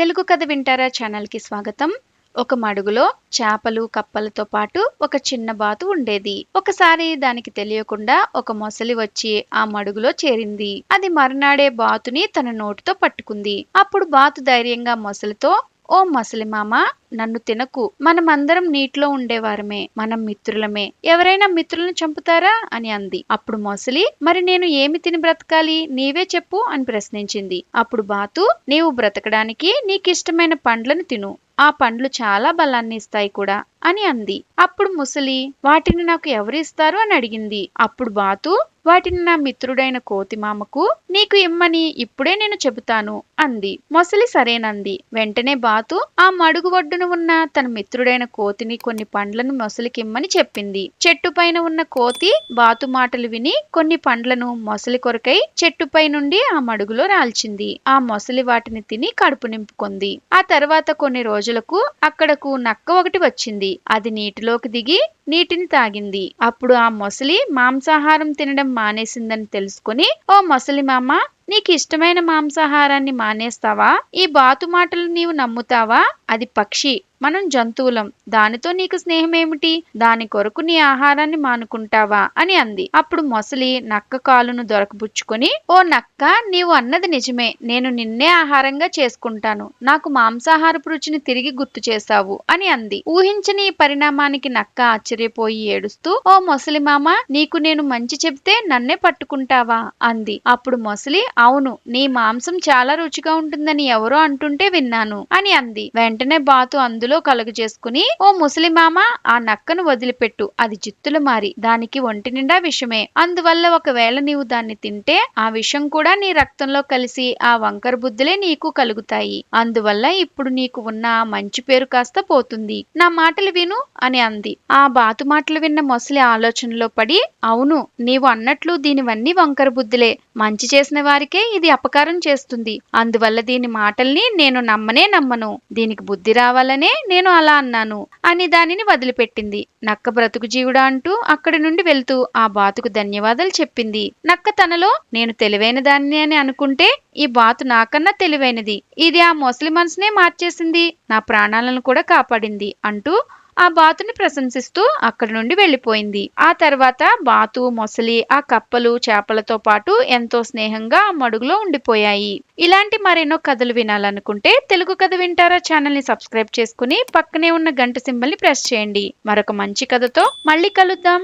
తెలుగు కథ వింటారా ఛానల్కి స్వాగతం. ఒక మడుగులో చేపలు కప్పలతో పాటు ఒక చిన్న బాతు ఉండేది. ఒకసారి దానికి తెలియకుండా ఒక మొసలి వచ్చి ఆ మడుగులో చేరింది. అది మరునాడే బాతుని తన నోటితో పట్టుకుంది. అప్పుడు బాతు ధైర్యంగా మొసలితో ఓ మొసలి మామ నన్ను తినకు. మనమందరం నీటిలో ఉండేవారమే మనం మిత్రులమే. ఎవరైనా మిత్రులను చంపుతారా? అని అంది. అప్పుడు మొసలి మరి నేను ఏమి తిని బ్రతకాలి? నీవే చెప్పు అని ప్రశ్నించింది. అప్పుడు బాతు నీవు బ్రతకడానికి నీకిష్టమైన పండ్లను తిను. ఆ పండ్లు చాలా బలాన్ని ఇస్తాయి కూడా. అని అంది. అప్పుడు ముసలి వాటిని నాకు ఎవరిస్తారు? అని అడిగింది. అప్పుడు బాతు వాటిని నా మిత్రుడైన కోతిమామకు నీకు ఇమ్మని ఇప్పుడే నేను చెబుతాను అంది. మొసలి సరేనంది. వెంటనే బాతు ఆ మడుగు ఒడ్డున ఉన్న తన మిత్రుడైన కోతిని కొన్ని పండ్లను మొసలికి ఇమ్మని చెప్పింది. చెట్టు పైన ఉన్న కోతి బాతు మాటలు విని కొన్ని పండ్లను మొసలి కొరకై చెట్టుపై నుండి ఆ మడుగులో రాల్చింది. ఆ మొసలి వాటిని తిని కడుపు నింపుకుంది. ఆ తర్వాత కొన్ని రోజులకు అక్కడకు నక్క ఒకటి వచ్చింది. అది నీటిలోకి దిగి నీటిని తాగింది. అప్పుడు ఆ మొసలి మాంసాహారం తినడం మానేసిందని తెలుసుకుని ఓ మొసలి మామ నీకు ఇష్టమైన మాంసాహారాన్ని మానేస్తావా? ఈ బాతు మాటలు నీవు నమ్ముతావా? అది పక్షి మనం జంతువులం. దానితో నీకు స్నేహం ఏమిటి దాని కొరకు నీ ఆహారాన్ని మానుకుంటావా? అని అంది. అప్పుడు మొసలి నక్క కాలును దొరకబుచ్చుకొని ఓ నక్క నీవు అన్నది నిజమే. నేను నిన్నే ఆహారంగా చేసుకుంటాను. నాకు మాంసాహారపు రుచిని తిరిగి గుర్తు చేశావు అని అంది. ఊహించని ఈ పరిణామానికి నక్క ఆశ్చర్యపోయి ఏడుస్తూ ఓ మొసలి మామ నీకు నేను మంచి చెబితే నన్నే పట్టుకుంటావా? అంది. అప్పుడు మొసలి అవును నీ మాంసం చాలా రుచిగా ఉంటుందని ఎవరో అంటుంటే విన్నాను అని అంది. వెంటనే బాతు అందులో కలుగు చేసుకుని ఓ ముసలిమామ ఆ నక్కను వదిలిపెట్టు అది చిత్తులు మారి దానికి ఒంటి నిండా విషమే. అందువల్ల ఒకవేళ నీవు దాన్ని తింటే ఆ విషం కూడా నీ రక్తంలో కలిసి ఆ వంకర బుద్ధులే నీకు కలుగుతాయి. అందువల్ల ఇప్పుడు నీకు ఉన్న ఆ మంచి పేరు కాస్త పోతుంది. నా మాటలు విను అని అంది. ఆ బాతు మాటలు విన్న మొసలి ఆలోచనలో పడి అవును నీవు అన్నట్లు దీనివన్నీ వంకర బుద్ధులే. మంచి చేసిన వారికి ఇది అపకారం చేస్తుంది. అందువల్ల దీని మాటల్ని నేను నమ్మనే నమ్మను. దీనికి బుద్ధి రావాలనే నేను అలా అన్నాను అని దానిని వదిలిపెట్టింది. నక్క బ్రతుకు జీవుడా అంటూ అక్కడి నుండి వెళ్తూ ఆ బాతుకు ధన్యవాదాలు చెప్పింది. నక్క తనలో నేను తెలివైన దాన్ని అని అనుకుంటే ఈ బాతు నాకన్నా తెలివైనది. ఇది ఆ మొసలి మనసునే మార్చేసింది. నా ప్రాణాలను కూడా కాపాడింది అంటూ ఆ బాతుని ప్రశంసిస్తూ అక్కడి నుండి వెళ్ళిపోయింది. ఆ తర్వాత బాతు మొసలి ఆ కప్పలు చేపలతో పాటు ఎంతో స్నేహంగా ఆ మడుగులో ఉండిపోయాయి. ఇలాంటి మరెన్నో కథలు వినాలనుకుంటే తెలుగు కథ వింటారా ఛానల్ని సబ్స్క్రైబ్ చేసుకుని పక్కనే ఉన్న గంట సింబల్ని ప్రెస్ చేయండి. మరొక మంచి కథతో మళ్ళీ కలుద్దాం.